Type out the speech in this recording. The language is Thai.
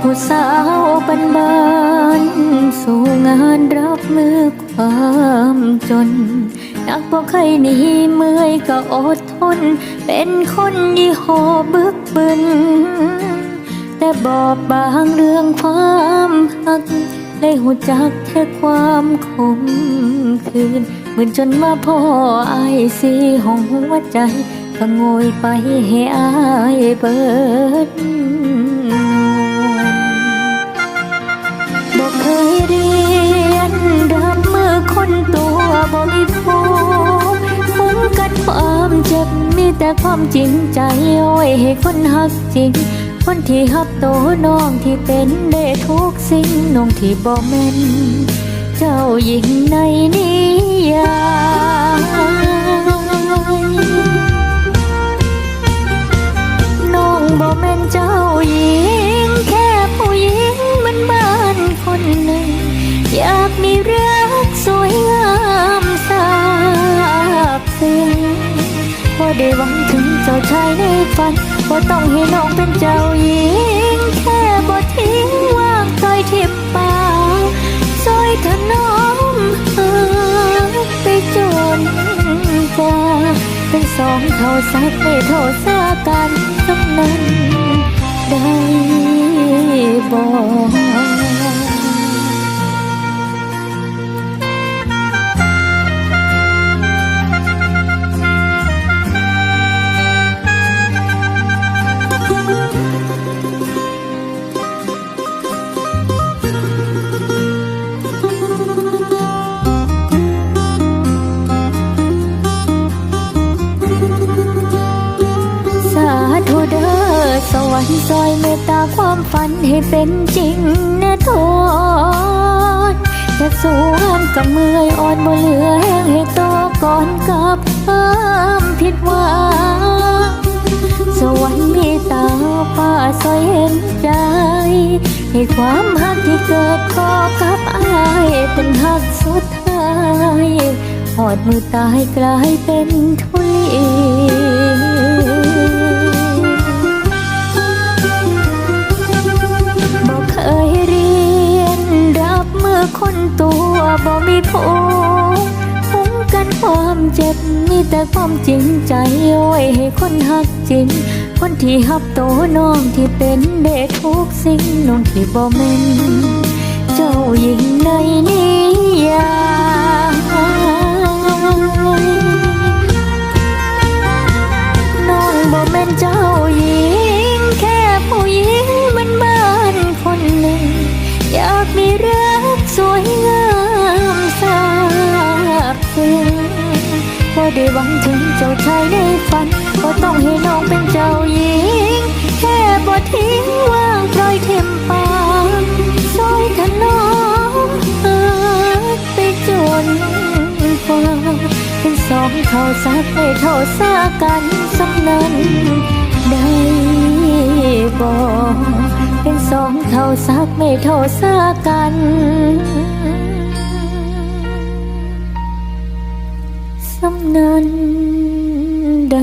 ผู้สาวบ้านบานสู่งานรับมือความจน นักบ่เคยหนีเมื่อยก็อดทน เป็นคนยี่ห้อบึกบึน แต่บอบบางเรื่องความหักได้หูจักแค่ความคมคืนเหมือนจนมาพ่ออายสีห้องหัวใจก็โงยไปให้อายเบิด บ่มีผู้คุ้มกันความเจ็บมีแต่ความจริงใจเอาไว้ให้คนหักจริง คนที่ฮับโตน้องที่เป็นได้ทุกสิ่งน้องที่บ่แม่น เจ้าหญิงในนิยาย บ่ได้หวังถึงเจ้าชายในฝันบ่ต้องให้น้องเป็นเจ้าหญิง แค่บ่ทิ้งว่างปล่อยทิพป่าซอยถนอมหาไปจนกว่าเป็นสองเท่าสักไม่เท่าสากันสำนั้นได้บ่ส วรรค์ซอยเมตตาความฝันให้เป็นจริงนะทนจะสู้งานกับเมื่อยอ่อนบ่เหลือแห้งให้โตก่อนกับความผิดหวังสวรรค์มีตาป้าซอยเห็นใจ ให้ความหักที่เกิดพอกับอายเป็นหักสุดท้ายหอดมือตายกลายเป็นทุลี บ่มีผู้คุ้มกันความเจ็บ มีแต่ความจริงใจไว้ให้คนหักจริง คนที่หับโตน้องที่เป็นเด็กทุกสิ่งน้องที่บ่แม่นเจ้าหญิงในนี้ ได้หวังถึงเจ้าชายในฝันบ่ต้องให้น้องเป็นเจ้าหญิง แค่บ่ทิ้งว่างปล่อยเทมปากซอยถนอมไปจนกว่าเป็นสองเท่าสักไม่เท่าสากันสำนั้นได้บอกเป็นสองเท่าสักไม่เท่าสากัน สำนันได